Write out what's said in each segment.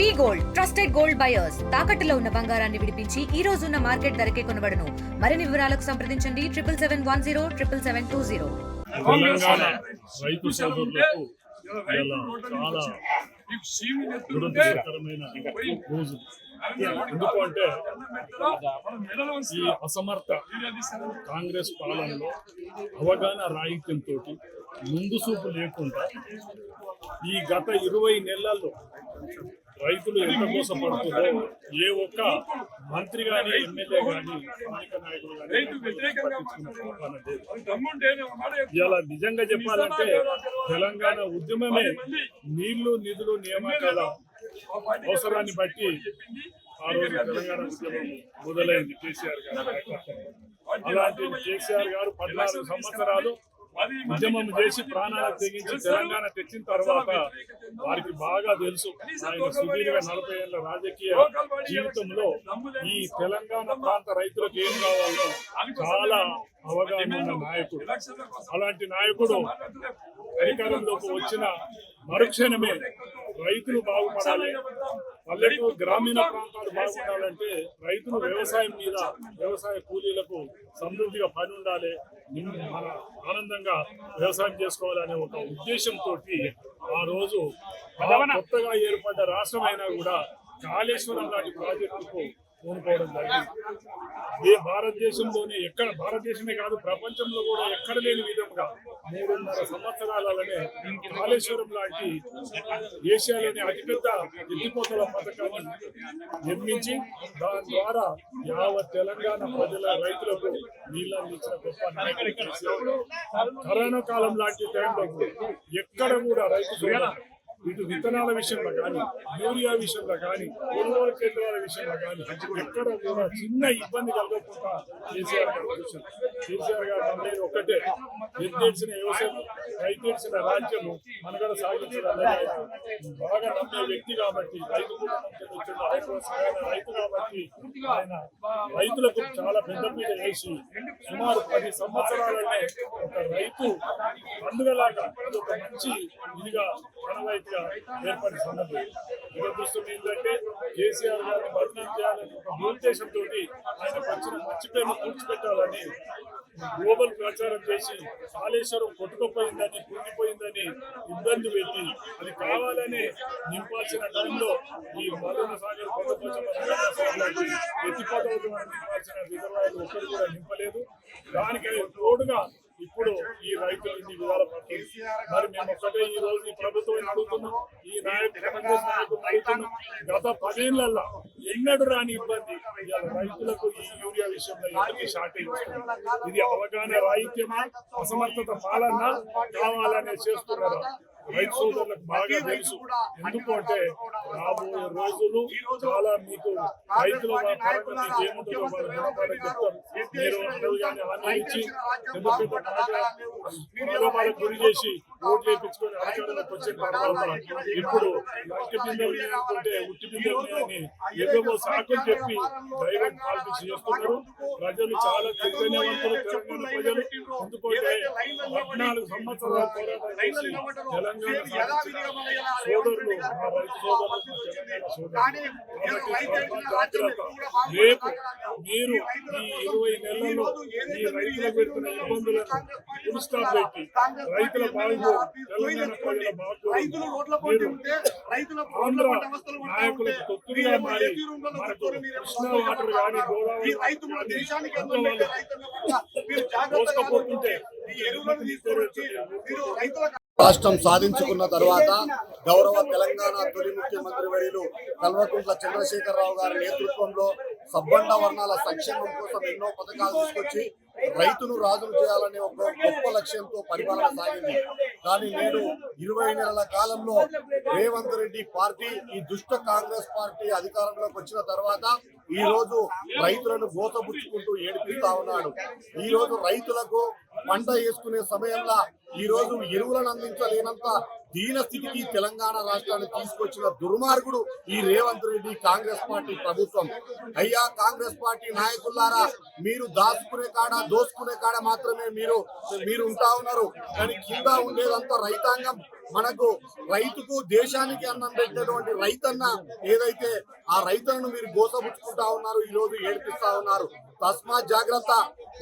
V gold trusted gold buyers. తాకట్టులో ఉన్న బంగారాన్ని విడిపించి ఈ రోజు ఉన్న మార్కెట్ ధరకే కొనబడను. మరిన్ని వివరాలకు సంప్రదించండి. Triple seven one zero triple seven two zero. రైతు సోదరులకు చాలా దురదృష్టకరమైన రోజు. ఎందుకంటే ఈ అసమర్థ కాంగ్రెస్ పాలనలో అవగాహన రాహిత్యంతో ముందు చూపు లేకుండా ఈ గత ఇరవై నెలల్లో రైతులు ఎంత మోసపడుతుందో ఏ ఒక్క మంత్రి గాని ఎమ్మెల్యే గాని ఇలా నిజంగా చెప్పాలంటే తెలంగాణ ఉద్యమమే నీళ్ళు నిధులు నియామకాల అవసరాన్ని బట్టి ఆ రోజు తెలంగాణ ఉద్యమం మొదలైంది కేసీఆర్ గారు అలాంటి కేసీఆర్ గారు పద్నాలుగు సంవత్సరాలు ఉద్యమం చేసి ప్రాణాలకు తెగించి తెలంగాణ తెచ్చిన తర్వాత వారికి బాగా తెలుసు. ఆయన సుదీర్ఘ నలభై ఏళ్ళ రాజకీయ జీవితంలో ఈ తెలంగాణ ప్రాంత రైతులకు ఏం కావాలో? చాలా అవగాహన ఉన్న నాయకుడు. అలాంటి నాయకుడు అధికారంలోకి వచ్చిన మరుక్షణమే రైతులు బాగుపడాలి. పల్లెటూరు గ్రామీణ ప్రాంతాలు బాగుండాలంటే రైతులు వ్యవసాయం మీద వ్యవసాయ కూలీలకు సమృద్ధిగా పని ఉండాలి. మన ఆనందంగా వ్యవసాయం చేసుకోవాలనే ఒక ఉద్దేశంతో ఆ రోజు కొత్తగా ఏర్పడ్డ రాష్ట్రం అయినా కూడా కాళేశ్వరం లాంటి ప్రాజెక్టుకు కోల్పోవడం జరిగింది. ఏ భారతదేశంలోనే ఎక్కడ భారతదేశమే కాదు ప్రపంచంలో కూడా ఎక్కడ లేని విధంగా మూడున్నర సంవత్సరాలనే కాళేశ్వరం లాంటి ఏషియాలోని అతిపెద్ద ఎత్తిపోతల పథకాన్ని నిర్మించి దాని ద్వారా యావత్ తెలంగాణ ప్రజల రైతులకు నీళ్ళని ఇచ్చిన గొప్ప నాయకుడు కరోనా కాలం లాంటి టైంలో ఎక్కడ కూడా రైతు ఇటు విత్తనాల విషయంలో కానీ యూరియా విషయంలో కానీ కొనుగోలు కేంద్రాల విషయంలో కానీ ఎక్కడ కూడా చిన్న ఇబ్బంది కలగకుండా కేసీఆర్ గారు కేసీఆర్ గారు అనేది ఒక్కటే నిర్దేశించిన వ్యవసాయం రైతేసిన రాజ్యము మనగడ సాగించడం బాగా నమ్మే వ్యక్తి కాబట్టి రైతు రైతు కాబట్టి ఆయన రైతులకు చాలా పెద్ద మీద వేసి సుమారు పది సంవత్సరాలనే ఒక రైతు పండుగలాగా ఒక మంచి ఇదిగా ఘనమైతిగా ఏర్పడిన సందర్భం. దురదృష్టం ఏంటంటే కేసీఆర్ గారిని భర్తనం చేయాలని ఒక ఉద్దేశంతో ఆయన పచ్చిన మంచి పేరును పూడ్చిపెట్టాలని గ్లోబల్ ప్రచారం చేసి కాళేశ్వరం కొట్టుకుపోయిందని కుంగిపోయిందని ఇబ్బంది పెట్టి అది కావాలని నింపాల్సిన టైంలో ఈ మదన సాగర్ కొండపోచమ్మ ఎత్తిపోతలు నింపాల్సిన రిజర్వాయర్లు ఒక్కరు కూడా నింపలేదు. దానికి తోడుగా ఇప్పుడు ఈ రైతులు ఇన్ని విధాల పడుతుంది మరి మేము ఒక్కటే ఈ రోజు ఈ ప్రభుత్వం అడుగుతున్నాం ఈ నాయకులు కాంగ్రెస్ నాయకులు అడుగుతున్నాం గత పదేళ్ళలో ఎన్నడూ రాని ఇబ్బంది. రైతులకు ఈ యూరియా విషయంలో ఎందుకు షార్టేజ్ ఇది అవగాహన రాహిత్యమా? అసమర్థత పాలన కావాలనే చేస్తున్నారు. రైతు సోదరులకు బాగా తెలుసు. ఎందుకు అంటే రాబోయే రోజులు చాలా మీకు రైతుల ఏముంటుందో చెప్తారు మీరు అడవుగానే ప్రలోభాలకు గురి చేసి ఓట్లు వేయించుకొని ఇప్పుడు లంక బిందెలు అనుకుంటే ఉట్టి బిందెలు ఏవేవో సాకులు చెప్పి ప్రైవేట్ పాలిటిక్స్ చేస్తున్నారు. ప్రజలు చాలా చైతన్యవంతులు తెలంగాణ ప్రజలు. ఎందుకంటే పద్నాలుగు సంవత్సరాల తెలంగాణ రేపు మీరు ఈ ఇరవై నెలల్లో ఈ రైతులకు పెడుతున్న ఇబ్బందులను స్టాప్ పెట్టి రైతుల బాగు తెలంగాణ ప్రజల ఆంధ్ర నాయకులకు తొత్తులుగా మారి మనకు కృష్ణా వాటర్ కానీ గోదావరి ఈ రైతు మన కానీ దేశానికి అంత అన్నం పెట్టే వాళ్ళు రైతుల పట్ల మీరు జాగ్రత్తగా మోసకపోతుంటే ఈ రాష్ట్రం సాధించుకున్న తర్వాత గౌరవ తెలంగాణ తొలి ముఖ్యమంత్రి వర్యులు కల్వకుంట్ల చంద్రశేఖరరావు గారి నేతృత్వంలో సబ్బండ వర్ణాల సంక్షేమం కోసం ఎన్నో పథకాలు తీసుకొచ్చి రైతును రాజును చేయాలనే ఒక గొప్ప లక్ష్యంతో పరిపాలన సాగింది. కానీ నేడు ఇరవై నెలల కాలంలో రేవంత్ రెడ్డి పార్టీ ఈ దుష్ట కాంగ్రెస్ పార్టీ అధికారంలోకి వచ్చిన తర్వాత ఈ రోజు రైతులను గోతబుచ్చుకుంటూ ఏడిపిస్తా ఉన్నాడు. ఈ రోజు రైతులకు పంట వేసుకునే సమయంలో ఈ రోజు ఎరువులను అందించలేనంత దీనస్థితికి తెలంగాణ రాష్ట్రాన్ని తీసుకొచ్చిన దుర్మార్గుడు ఈ రేవంత్ రెడ్డి కాంగ్రెస్ పార్టీ ప్రభుత్వం. అయ్యా కాంగ్రెస్ పార్టీ నాయకులారా మీరు దాచుకునే కాడ దోసుకునే కాడ మాత్రమే మీరు మీరు ఉంటా ఉన్నారు. కానీ కింద ఉండేదంతా రైతాంగం. మనకు రైతుకు దేశానికి అన్నం పెట్టినటువంటి రైతన్న ఏదైతే ఆ రైతులను మీరు గోసపుచ్చుకుంటా ఉన్నారు ఈ రోజు ఏడిపిస్తా ఉన్నారు తస్మాత్ జాగ్రత్త.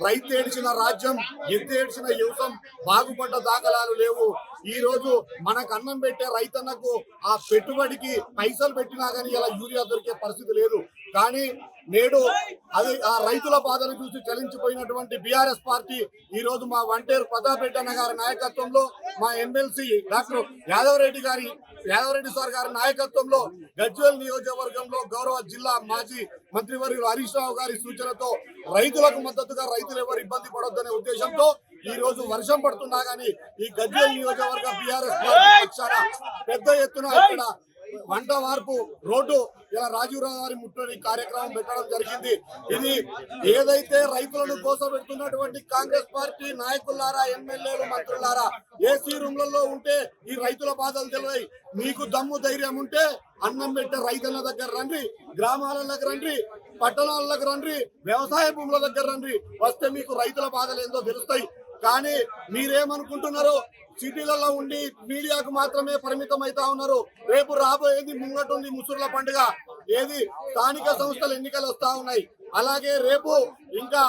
రైతు ఏడ్చిన రాజ్యం ఎంత ఏడ్చిన యువతం బాగుపడ్డ దాఖలాలు లేవు. ఈ రోజు మనకు అన్నం పెట్టే రైతన్నకు ఆ పెట్టుబడికి పైసలు పెట్టినా కానీ ఇలా యూరియా దొరికే పరిస్థితి లేదు. కానీ నేడు అది ఆ రైతుల బాధను చూసి చలించిపోయినటువంటి బీఆర్ఎస్ పార్టీ ఈ రోజు మా వంటేరు ప్రతాప్ రెడ్డి అన్న గారి నాయకత్వంలో మా ఎమ్మెల్సీ డాక్టర్ యాదవ్ రెడ్డి గారి యాదవరెడ్డి సార్ గారి నాయకత్వంలో గజ్వేల్ నియోజకవర్గంలో గౌరవ జిల్లా మాజీ మంత్రివర్యులు హరీష్ రావు గారి సూచనతో రైతులకు మద్దతుగా రైతులు ఎవరు ఇబ్బంది పడొద్దనే ఉద్దేశంతో ఈ రోజు వర్షం పడుతున్నా గానీ ఈ గజ్వేల్ నియోజకవర్గ బీఆర్ఎస్ పక్షాన పెద్ద ఎత్తున ఇక్కడ వంట మార్పు రోడ్డు ఇలా రాజీవ్ గారి ముట్టడి కార్యక్రమం పెట్టడం జరిగింది. ఇది ఏదైతే రైతులను కోసపెడుతున్నటువంటి కాంగ్రెస్ పార్టీ నాయకులారా ఎమ్మెల్యేలు మంత్రులారా ఏసీ రూమ్లలో ఉంటే ఈ రైతుల బాధలు తెలివై. మీకు దమ్ము ధైర్యం ఉంటే అన్నం పెట్టే రైతుల దగ్గర రండి గ్రామాలకు రండి పట్టణాలకు రండి వ్యవసాయ భూముల దగ్గర రండి. వస్తే మీకు రైతుల బాధలు ఏందో తెలుస్తాయి. కానీ మీరేమనుకుంటున్నారో సిటీలలో ఉండి మీడియాకు మాత్రమే పరిమితం అవుతా ఉన్నారు. రేపు రాబోయేది ముంగటుంది ముసుర్ల పండుగ. ఏది స్థానిక సంస్థల ఎన్నికలు వస్తా ఉన్నాయి. అలాగే రేపు ఇంకా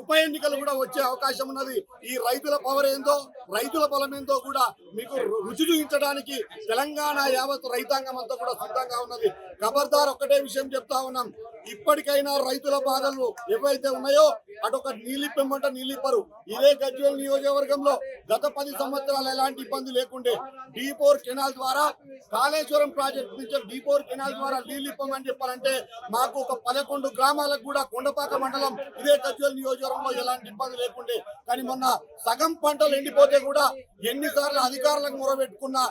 ఉప ఎన్నికలు కూడా వచ్చే అవకాశం ఉన్నది. ఈ రైతుల పవర్ ఏందో రైతుల బలం ఏందో కూడా మీకు రుచి చూపించడానికి తెలంగాణ యావత్ రైతాంగం అంతా కూడా సిద్ధంగా ఉన్నది. ఖబర్దార్ ఒక్కటే విషయం చెప్తా ఉన్నాం. ఇప్పటికైనా రైతుల బాధలు ఏవైతే ఉన్నాయో అటొక నీలిప్పమంట నీలిప్పరు ఇదే గజ్వేల్ నియోజకవర్గంలో గత పది సంవత్సరాలు ఎలాంటి ఇబ్బంది లేకుంటే డీపోర్ కెనాల్ ద్వారా కాళేశ్వరం ప్రాజెక్ట్ నుంచి డీపోర్ కెనాల్ ద్వారా నీళ్ళిప్పమని చెప్పాలంటే మాకు ఒక పదకొండు గ్రామాలకు కూడా కొండపాక మండలం ఇదే గజ్వేల్ నియోజకవర్గంలో ఎలాంటి ఇబ్బంది లేకుండే. కానీ మొన్న సగం పంటలు ఎండిపోతే కూడా ఎన్నిసార్లు అధికారులకు మొరబెట్టుకున్నా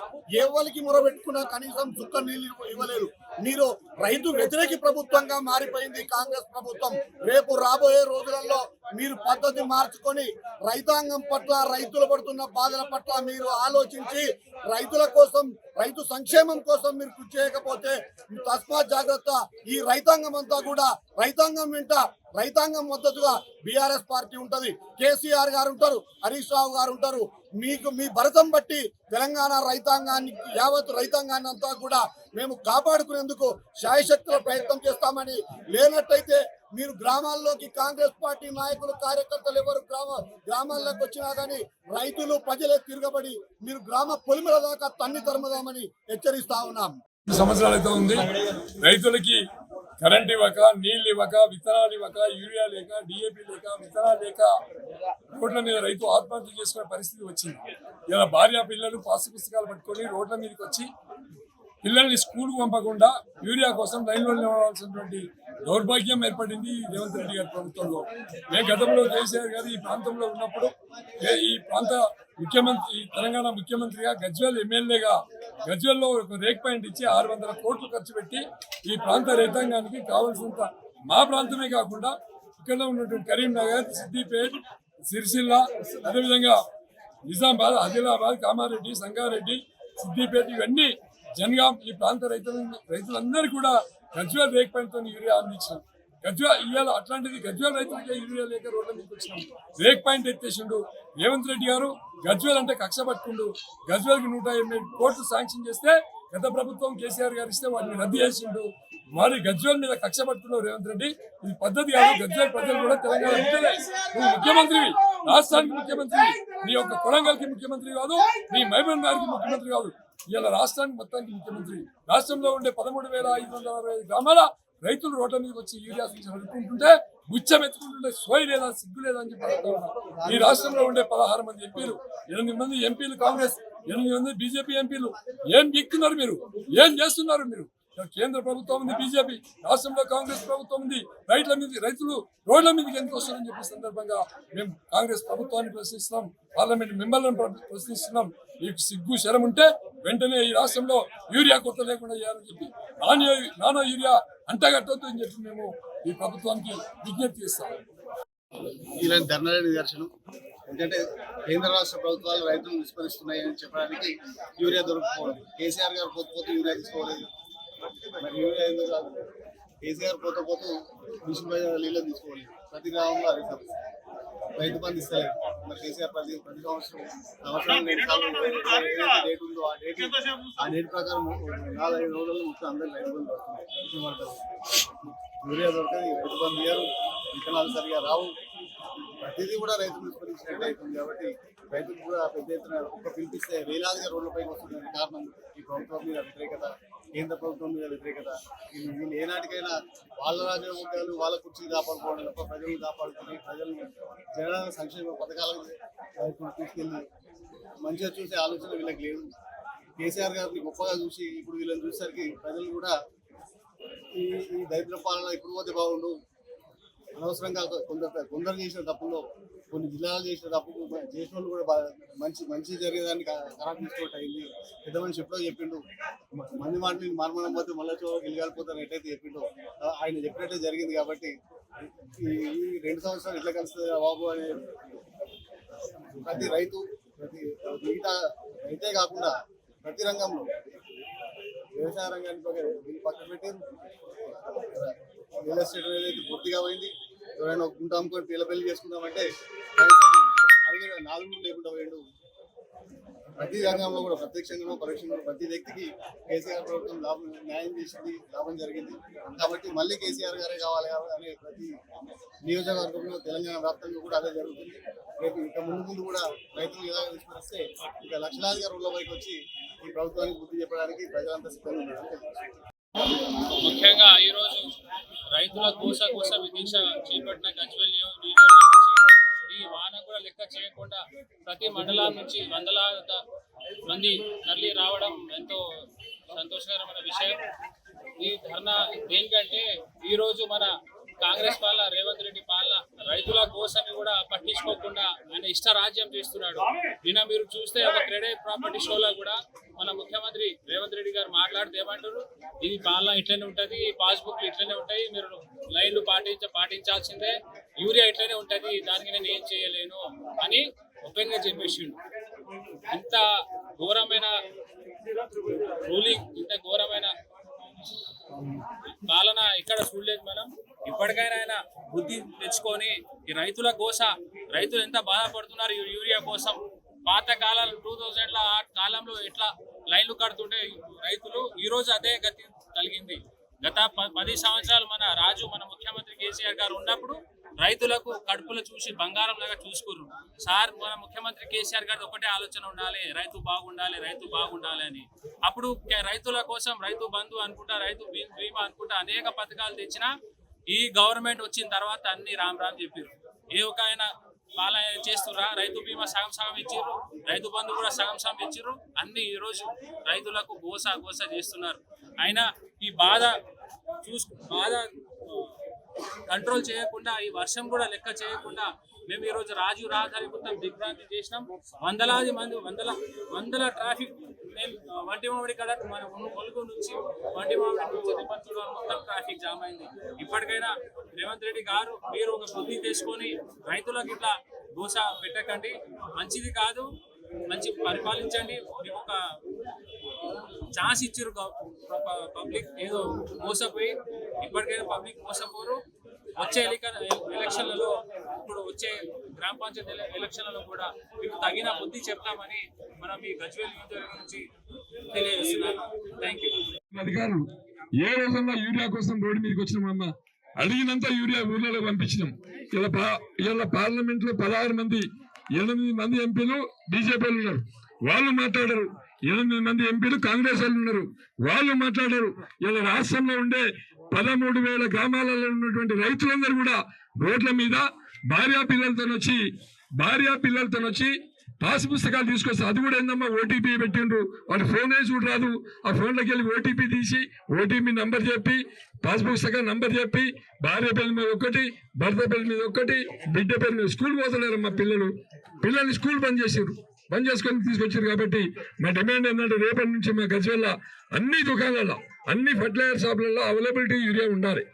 ఎవరికి మొరబెట్టుకున్నా కనీసం చుక్క నీళ్ళు ఇవ్వలేదు. మీరు రైతు వ్యతిరేక ప్రభుత్వంగా మారిపోయింది కాంగ్రెస్ ప్రభుత్వం. రేపు రాబోయే రోజులలో మీరు పద్ధతి మార్చుకొని రైతాంగం పట్ల రైతులు పడుతున్న బాధల పట్ల మీరు ఆలోచించి రైతుల కోసం రైతు సంక్షేమం కోసం మీరు కృషి చేయకపోతే తస్మాత్ జాగ్రత్త. ఈ రైతాంగం అంతా కూడా రైతాంగం వెంట రైతాంగం మద్దతుగా బీఆర్ఎస్ పార్టీ ఉంటది. కేసీఆర్ గారు ఉంటారు హరీష్ రావు గారు ఉంటారు. మీకు మీ భరతం బట్టి తెలంగాణ రైతాంగాన్ని యావత్ రైతాంగాన్ని అంతా కూడా మేము కాపాడుకునేందుకు శాయశక్తుల ప్రయత్నం చేస్తామని లేనట్టయితే మీరు గ్రామాల్లోకి కాంగ్రెస్ పార్టీ నాయకులు కార్యకర్తలు ఎవరు గ్రామ గ్రామాల్లోకి వచ్చినా కానీ రైతులు ప్రజలే తిరగబడి మీరు గ్రామ పొలిమల దాకా తన్ని తరమదామని హెచ్చరిస్తా ఉన్నాం. సంవత్సరాలు అయితే ఉంది? రైతులకి కరెంట్ ఇవ్వక నీళ్ళు ఇవ్వక విత్తనాలు ఇవ్వక యూరియా లేక డిఏపి లేక విత్తనాలు లేక రోడ్ల మీద రైతు ఆత్మహత్య చేసుకునే పరిస్థితి వచ్చింది. ఇలా భార్య పిల్లలు పాసు పుస్తకాలు పట్టుకొని రోడ్ల మీదకి వచ్చి పిల్లల్ని స్కూల్కి పంపకుండా యూరియా కోసం లైన్లో నిలవాల్సినటువంటి దౌర్భాగ్యం ఏర్పడింది రేవంత్ రెడ్డి గారి ప్రభుత్వంలో. నేను గతంలో కేసీఆర్ గారు ఈ ప్రాంతంలో ఉన్నప్పుడు ఏ- ఈ ప్రాంత ముఖ్యమంత్రి ఈ తెలంగాణ ముఖ్యమంత్రిగా గజ్వేల్ ఎమ్మెల్యేగా గజ్వేల్లో ఒక రేక్ పాయింట్ ఇచ్చి ఆరు వందల కోట్లు ఖర్చు పెట్టి ఈ ప్రాంత రైతాంగానికి కావాల్సినంత మా ప్రాంతమే కాకుండా ఇక్కడ ఉన్నటువంటి కరీంనగర్ సిద్దిపేట్ సిరిసిల్ల అదేవిధంగా నిజామాబాద్ ఆదిలాబాద్ కామారెడ్డి సంగారెడ్డి సిద్దిపేట ఇవన్నీ జనగాం ఈ ప్రాంత రైతుల రైతులందరూ కూడా గజ్వేల్ రేక్ పాయింట్తో యూరియా అందించాం గజ్వేల్ ఇవాళ అట్లాంటిది గజ్వేల్ రైతులకే యూరియా లేక రోడ్ల మీదకి వచ్చినాం. రేక్ పాయింట్ ఎత్తేసిండు రేవంత్ రెడ్డి గారు. గజ్వేల్ అంటే కక్ష పట్టుకుండు. గజ్వేల్కి నూట ఎనిమిది కోట్లు శాంక్షన్ చేస్తే గత ప్రభుత్వం కేసీఆర్ గారు ఇస్తే వాటిని రద్దు చేసిండు. మరి గజ్వేల్ మీద కక్ష పట్టుకున్నావు రేవంత్ రెడ్డి. ఇది పద్ధతి కాదు. గజ్వేల్ ప్రజలు కూడా తెలంగాణ నువ్వు ముఖ్యమంత్రివి. రాష్ట్రానికి ముఖ్యమంత్రి నీ యొక్క కొడంగల్కి ముఖ్యమంత్రి కాదు. నీ మహబూబ్ గారికి ముఖ్యమంత్రి కాదు. ఇవాళ రాష్ట్రానికి మొత్తానికి ముఖ్యమంత్రి. రాష్ట్రంలో ఉండే పదమూడు వేల ఐదు వందల అరవై ఐదు గ్రామాల రైతులు రోడ్ల మీదకి వచ్చి యూరియా సంచులు అడుక్కుంటుంటే గుచ్చం ఎత్తుకుంటుంటే సోయి లేదా సిగ్గు లేదా అని చెప్పి ఈ రాష్ట్రంలో ఉండే పదహారు మంది ఎంపీలు ఎనిమిది మంది ఎంపీలు కాంగ్రెస్ ఎనిమిది మంది బీజేపీ ఎంపీలు. ఏం ఎక్కుతున్నారు మీరు? ఏం చేస్తున్నారు మీరు? కేంద్ర ప్రభుత్వం ఉంది బీజేపీ రాష్ట్రంలో కాంగ్రెస్ ప్రభుత్వం ఉంది. రైతుల మీద రైతులు రోడ్ల మీదకి ఎందుకు వస్తారని చెప్పి సందర్భంగా మేము కాంగ్రెస్ ప్రభుత్వాన్ని ప్రశ్నిస్తున్నాం పార్లమెంట్ మెంబర్లను ప్రశ్నిస్తున్నాం. మీకు సిగ్గు శరం ఉంటే వెంటనే ఈ రాష్ట్రంలో యూరియా కొత్త లేకుండా చేయాలని చెప్పి నాన్ నానో యూరియా అంటగట్టద్దు అని చెప్పి మేము ఈ ప్రభుత్వానికి విజ్ఞప్తి చేస్తాం. ఇలాంటి ధర్నాల నిదర్శనం. ఎందుకంటే కేంద్ర రాష్ట్ర ప్రభుత్వాలు రైతులను విస్మరిస్తున్నాయని చెప్పడానికి యూరియా దొరకపోవడం కేసీఆర్ గారు పోతే యూరియా తీసుకోలేదు. మరి యూరియా ఎందుకు రాదు కేసీఆర్ పోత పోతూ మిషన్ పై నీళ్ళు తీసుకోవాలి. ప్రతి గ్రామంలో అదే సమస్య రైతు బంధు ఇస్తలేదు మరి కేసీఆర్ ప్రతి ప్రతి సంవత్సరం సంవత్సరం డేట్ ఉందో ఆ డేట్ ఆ డేట్ ప్రకారం నాలుగైదు రోజుల్లో మొత్తం అందరికి రైతు బంధు దొరుకుతుంది పడుతుంది. యూరియా దొరకదు రైతు బంధు ఇయ్యరు విత్తనాలు సరిగా రావు. ప్రతిదీ కూడా రైతులు విస్మరించినట్టు అవుతుంది కాబట్టి రైతులు కూడా పెద్ద ఎత్తున ఒక్క పిలిపిస్తే వేలాదిగా రోడ్లపైకి వస్తుంది కారణం ఈ ప్రభుత్వం మీద వ్యతిరేకత. కేంద్ర ప్రభుత్వం మీద వ్యతిరేకత. వీళ్ళు ఏనాటికైనా వాళ్ళ రాజ్యాంగాలు వాళ్ళ కుర్చీ కాపాడుకోవడం తప్ప ప్రజలను కాపాడుకుని ప్రజలను జన సంక్షేమ పథకాలకు తీసుకెళ్ళి మంచిగా చూసే ఆలోచన వీళ్ళకి లేదు. కేసీఆర్ గారిని గొప్పగా చూసి ఇప్పుడు వీళ్ళని చూసేసరికి ప్రజలు కూడా ఈ ఈ దరిద్ర పాలన ఇప్పుడు పోతే బాగుండు. అనవసరంగా కొందరు కొందరు చేసిన తప్పుల్లో కొన్ని జిల్లాలు చేసిన తప్పు చేసిన వాళ్ళు కూడా మంచి మంచి జరిగేదాన్ని ఖరాబ్ తీసుకోవటం అయింది. పెద్ద మనిషి ఎప్పుడో చెప్పిండు మంది మాటని మార్మడం పోతే మళ్ళీ చోటు గెలిగాలిపోతారు ఎట్లయితే చెప్పిండు ఆయన చెప్పినట్టే జరిగింది కాబట్టి ఈ రెండు సంవత్సరాలు ఎట్లా కలుస్తుంది బాబు అనే ప్రతి రైతు ప్రతి మిగతా రైతే కాకుండా ప్రతి రంగంలో వ్యవసాయ రంగాన్ని పక్కన పెట్టి రియల్ ఎస్టేట్ అనేది పూర్తిగా పోయింది. ఎవరైనా ఒక గుంట అమ్ముకొని పిల్ల పెళ్ళి చేసుకుందామంటే కనీసం అడిగిన నాలుగు లేకుండా పోయాడు. ప్రతి రంగంలో కూడా ప్రత్యక్షంగా పరోక్షంగా ప్రతి వ్యక్తికి కేసీఆర్ ప్రభుత్వం లాభం న్యాయం చేసింది లాభం జరిగింది. కాబట్టి మళ్ళీ కేసీఆర్ గారే కావాలి అనే ప్రతి నియోజకవర్గంలో తెలంగాణ వ్యాప్తంగా కూడా అదే జరుగుతుంది. రేపు ఇక ముందు ముందు కూడా రైతులు ఎలా తీసుకొస్తే ఇక లక్షలాదిగా రోడ్లపైకి వచ్చి ఈ ప్రభుత్వానికి బుద్ధి చెప్పడానికి ప్రజలంతా సిద్ధంగా ఉన్నారు ముఖ్యంగా ఈరోజు రైతుల కోస కోస విదీక్ష చేపట్టిన గజ్వెల్ నుంచి ఈ వాన కూడా లెక్క చేయకుండా ప్రతి మండలం నుంచి వందలాది మంది తరలి రావడం ఎంతో సంతోషకరమైన విషయం. ఈ ధర్నా దేనికంటే ఈ రోజు మన కాంగ్రెస్ పాలన రేవంత్ రెడ్డి రైతుల కోసం కూడా పట్టించుకోకుండా ఆయన ఇష్ట రాజ్యం చేస్తున్నాడు. నిన్న మీరు చూస్తే ఒక క్రెడిట్ ప్రాపర్టీ షోలో కూడా మన ముఖ్యమంత్రి రేవంత్ రెడ్డి గారు మాట్లాడితే ఏమంటారు? ఇది పాలన ఇట్లనే ఉంటుంది పాస్బుక్లు ఇట్లనే ఉంటాయి మీరు లైన్లు పాటించ పాటించాల్సిందే యూరియా ఇట్లనే ఉంటుంది దానికి నేను ఏం చేయలేను అని ఓపెన్గా చెప్పేసిండు. ఇంత ఘోరమైన రూలింగ్ ఇంత ఘోరమైన పాలన ఇక్కడ చూడలేదు మనం ఇప్పటికైనా ఆయన బుద్ధి తెచ్చుకొని ఈ రైతుల కోస రైతులు ఎంత బాధపడుతున్నారు ఈ యూరియా కోసం? పాత కాలాలు టూ థౌజండ్ల ఆ కాలంలో ఎట్లా లైన్లు కడుతుంటే రైతులు ఈ రోజు అదే గతి కలిగింది. గత ప- పది సంవత్సరాలు మన రాజు మన ముఖ్యమంత్రి కేసీఆర్ గారు ఉన్నప్పుడు రైతులకు కడుపులు చూసి బంగారం లాగా చూసుకుర్రు సార్ మన ముఖ్యమంత్రి కేసీఆర్ గారి ఒకటే ఆలోచన ఉండాలి. రైతు బాగుండాలి రైతు బాగుండాలి అని. అప్పుడు రైతుల కోసం రైతు బంధు అనుకుంటా రైతు బీమా అనుకుంటా అనేక పథకాలు తెచ్చినా ఈ గవర్నమెంట్ వచ్చిన తర్వాత అన్ని రామ్ రామ్ చెప్పారు ఏ ఒక ఆయన వాళ్ళ చేస్తుర్రా? రైతు బీమా సగం సగం ఇచ్చిర్రు. రైతు బంధు కూడా సగం సగం ఇచ్చిర్రు అన్ని ఈరోజు రైతులకు గోస గోస చేస్తున్నారు. అయినా ఈ బాధ చూసు బాధ కంట్రోల్ చేయకుండా ఈ వర్షం కూడా లెక్క చేయకుండా మేము ఈరోజు రాజు రాజధాని మొత్తం దిగ్భ్రాంతి చేసినాం. వందలాది మంది వందల వందల ట్రాఫిక్ మేము వంటి మామిడి కడ మన ములుగు నుంచి వంటి మామిడి నుంచి రిపంచుల మొత్తం ట్రాఫిక్ జామ్ అయింది. ఇప్పటికైనా రేవంత్ రెడ్డి గారు మీరు ఒక బుద్ధి తీసుకొని రైతులకు ఇట్లా దోశ పెట్టకండి. మంచిది కాదు మంచి పరిపాలించండి. మీకు ఒక ఛాన్స్ ఇచ్చారు పబ్లిక్ ఏదో మోసపోయి ఇప్పటికైనా పబ్లిక్ మోసపోరు వచ్చే ఎలక్షన్లలో ఇప్పుడు వచ్చే గ్రామ పంచాయతీ ఎలక్షన్లలో కూడా మీకు తగిన బుద్ధి చెప్తామని మనం ఈ గజ్వేల్ నియోజకవర్గం నుంచి తెలియజేస్తున్నాను. థ్యాంక్ యూ అధికారులు ఏ రోజన్నా యూరియా కోసం రోడ్డు మీదకి వచ్చినామమ్మ అడిగినంత యూరియా ఊర్లలో పంపించినాం. ఇలా పా ఇలా పార్లమెంట్లో పదహారు మంది ఎనిమిది మంది ఎంపీలు బీజేపీలు ఉన్నారు. వాళ్ళు మాట్లాడరు ఎనిమిది మంది ఎంపీలు కాంగ్రెస్ వాళ్ళు ఉన్నారు. వాళ్ళు మాట్లాడరు. ఇలా రాష్ట్రంలో ఉండే పదమూడు వేల గ్రామాలలో ఉన్నటువంటి రైతులందరూ కూడా రోడ్ల మీద భార్యా పిల్లలతో వచ్చి భార్యా పిల్లలతో వచ్చి పాస్ పుస్తకాలు తీసుకొస్తే అది కూడా ఏందమ్మా? ఓటీపీ పెట్టిండ్రు. వాడు ఫోన్ వేసి కూడా రాదు ఆ ఫోన్లోకి వెళ్ళి ఓటీపీ తీసి ఓటీపీ నంబర్ చెప్పి పాస్ పుస్తకం నంబర్ చెప్పి భార్య పేరు మీద ఒకటి భర్త పేరు మీద ఒకటి బిడ్డ పేరు మీద స్కూల్ పోతలేరమ్మా పిల్లలు. పిల్లల్ని స్కూల్ బంద్ చేసారు బంద్ చేసుకొని తీసుకొచ్చారు కాబట్టి మా డిమాండ్ ఏంటంటే రేపటి నుంచి మా గజ్వెల్ల అన్ని దుకాణాల్లో అన్ని ఫర్టిలైజర్ షాపులలో అవైలబిలిటీ యూరియా ఉండాలి.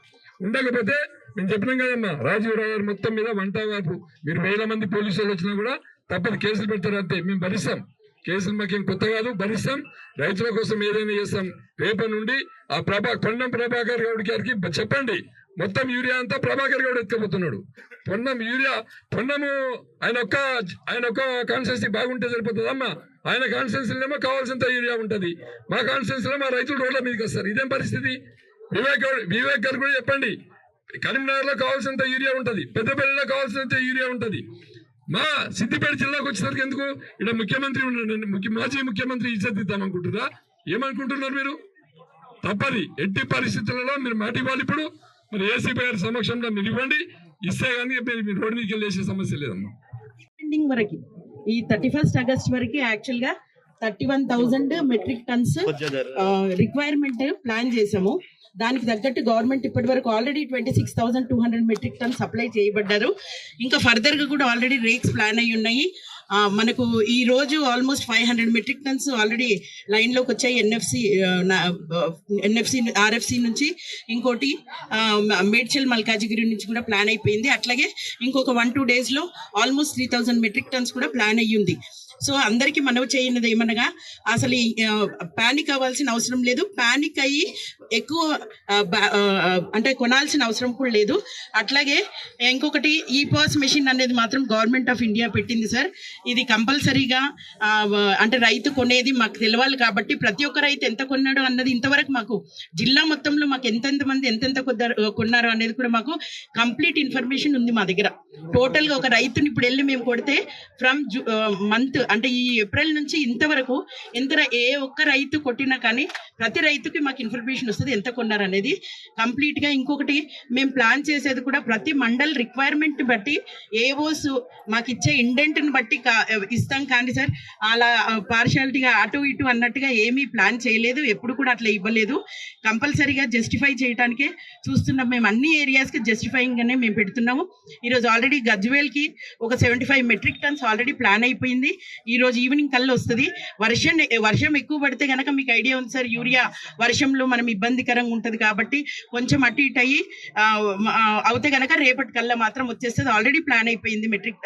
ఉండకపోతే మేము చెప్పినాం కదమ్మా రాజీవ్ రావు గారు మొత్తం మీద వంట వాపు. మీరు వేల మంది పోలీసు వాళ్ళు వచ్చినా కూడా తప్పదు కేసులు పెడతారు అంతే. మేము భరిస్తాం. కేసులు మాకేం కొత్త కాదు భరిస్తాం. రైతుల కోసం ఏదైనా చేస్తాం. రేపటి నుండి ఆ ప్రభా కొండం ప్రభాకర్ గౌడ్ గారికి చెప్పండి. మొత్తం యూరియా అంతా ప్రభాకర్ గౌడ్ ఎత్తుకుపోతున్నాడు. పొన్నం యూరియా పొన్నము ఆయన ఒక్క ఆయన ఒక్క కాన్స్టెన్సీ బాగుంటే సరిపోతుందమ్మా ఆయన కాన్స్టెన్సీలో ఏమో కావాల్సినంత యూరియా ఉంటుంది. మా కాన్స్టెన్సీలో మా రైతులు రోడ్ల మీదకి వస్తారు. ఇదేం పరిస్థితి? వివేక్ గౌడ్ వివేక్ గారు కూడా చెప్పండి. కరీంనగర్లో కావాల్సినంత యూరియా ఉంటుంది. పెద్దపల్లిలో కావాల్సినంత యూరియా ఉంటుంది. మా సిద్దిపేట జిల్లాకు వచ్చేసరికి ఎందుకు? ఇక్కడ ముఖ్యమంత్రి ముఖ్య మాజీ ముఖ్యమంత్రి ఇజ్జత్ ఇద్దాం ఏమనుకుంటున్నారు మీరు? తప్పది. ఎట్టి పరిస్థితులలో మీరు మాట ఇవ్వాలి ఇప్పుడు. మరి ఏసీపీ గారి సమక్షంలో మీరు ఇవ్వండి. ఇస్తే కానీ మీరు మీరు రోడ్డు మీదకి వెళ్ళేసే సమస్య లేదమ్మా. ఎండింగ్ వరకు. ఈ థర్టీ ఫస్ట్ ఆగస్ట్ వరకు యాక్చువల్గా thirty one thousand metric tons requirement plan చేసాము దానికి తగ్గట్టు గవర్నమెంట్ ఇప్పటి వరకు already twenty six thousand two hundred metric ton supply చేయబడ్డారు. ఇంకా ఫర్దర్గా కూడా ఆల్రెడీ రేక్స్ ప్లాన్ అయి ఉన్నాయి. మనకు ఈ రోజు almost five hundred metric tons already లైన్లోకి వచ్చాయి ఎన్ఎఫ్సి ఎన్ఎఫ్సి ఆర్ఎఫ్సి నుంచి. ఇంకోటి మేడ్చల్ మల్కాజిగిరి నుంచి కూడా ప్లాన్ అయిపోయింది. అట్లాగే ఇంకొక వన్ టూ డేస్లో almost three thousand metric tons కూడా ప్లాన్ అయ్యింది. సో అందరికీ మనవి చేయనిది ఏమనగా అసలు పానిక్ అవ్వాల్సిన అవసరం లేదు. పానిక్ అయ్యి ఎక్కువ అంటే కొనాల్సిన అవసరం కూడా లేదు. అట్లాగే ఇంకొకటి ఈ పాస్ మెషిన్ అనేది మాత్రం గవర్నమెంట్ ఆఫ్ ఇండియా పెట్టింది సార్. ఇది కంపల్సరీగా అంటే రైతు కొనేది మాకు తెలవాలి కాబట్టి ప్రతి ఒక్క రైతు ఎంత కొన్నాడు అన్నది ఇంతవరకు మాకు జిల్లా మొత్తంలో మాకు ఎంతెంత మంది ఎంతెంత కొద్దారు- అనేది కూడా మాకు కంప్లీట్ ఇన్ఫర్మేషన్ ఉంది మా దగ్గర. టోటల్గా ఒక రైతుని ఇప్పుడు వెళ్ళి మేము కొడితే ఫ్రమ్ మంత్ అంటే ఈ ఏప్రిల్ నుంచి ఇంతవరకు ఎంత ఏ ఒక్క రైతు కొట్టినా కానీ ప్రతి రైతుకి మాకు ఇన్ఫర్మేషన్ వస్తుంది ఎంత కొన్నారు అనేది. కంప్లీట్గా ఇంకొకటి మేము ప్లాన్ చేసేది కూడా ప్రతి మండల్ రిక్వైర్మెంట్ బట్టి ఏవోస్ మాకు ఇచ్చే ఇండెంట్ని బట్టి కా- ఇస్తాం కానీ సార్. అలా పార్షాలిటీగా అటు ఇటు అన్నట్టుగా ఏమీ ప్లాన్ చేయలేదు ఎప్పుడు కూడా అట్లా ఇవ్వలేదు. కంపల్సరీగా జస్టిఫై చేయడానికే చూస్తున్నాం. మేము అన్ని ఏరియాస్కి జస్టిఫైయింగ్ గానే మేము పెడుతున్నాము. ఈరోజు ఆల్రెడీ గజ్వేల్కి ఒక seventy five metric tons already plan అయిపోయింది. ఈ రోజు ఈవినింగ్ కల్లా వస్తుంది. వర్షం వర్షం ఎక్కువ పడితే గనక మీకు ఐడియా ఉంది సార్ యూరియా వర్షంలో మనం ఇబ్బందికరంగా ఉంటుంది కాబట్టి కొంచెం అటు ఇటు అయ్యి అవుతే గనక రేపటి కల్లా మాత్రం వచ్చేస్తుంది. ఆల్రెడీ ప్లాన్ అయిపోయింది మెట్రిక్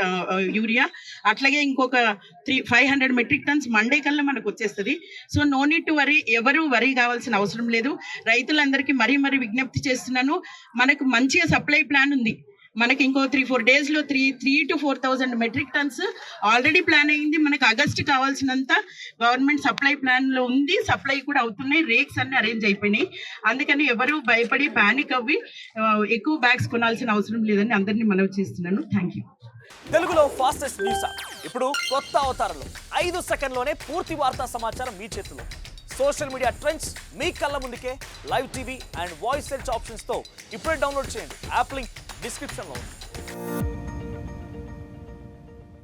యూరియా. అట్లాగే ఇంకొక three five hundred metric tons Monday కల్లా మనకు వచ్చేస్తుంది. So no need to worry ఎవరు వరీ కావాల్సిన అవసరం లేదు. రైతులందరికీ మరీ మరీ విజ్ఞప్తి చేస్తున్నాను. మనకు మంచిగా సప్లై ప్లాన్ ఉంది. మనకి ఇంకో త్రీ ఫోర్ డేస్లో three three two four thousand metric tons already plan అయింది. మనకు ఆగస్ట్ కావాల్సినంత గవర్నమెంట్ సప్లై ప్లాన్లో ఉంది. సప్లై కూడా అవుతున్నాయి. రేక్స్ అన్ని అరేంజ్ అయిపోయినాయి. అందుకని ఎవరు భయపడి ప్యానిక్ అవ్వి ఎక్కువ బ్యాగ్స్ కొనాల్సిన అవసరం లేదని అందరినీ మనవి చేస్తున్నాను. థ్యాంక్ యూ తెలుగులో ఫాస్టెస్ట్ న్యూస్ ఇప్పుడు కొత్త అవతారంలో ఐదు సెకండ్లోనే పూర్తి వార్తా సమాచారం మీ చేతిలో. సోషల్ మీడియా ట్రెండ్స్ మీ కళ్ళ ముందుకే live TV and voice search ఆప్షన్స్తో ఇప్పుడే డౌన్లోడ్ చేయండి. యాప్ లింక్ డిస్క్రిప్షన్లో ఉంది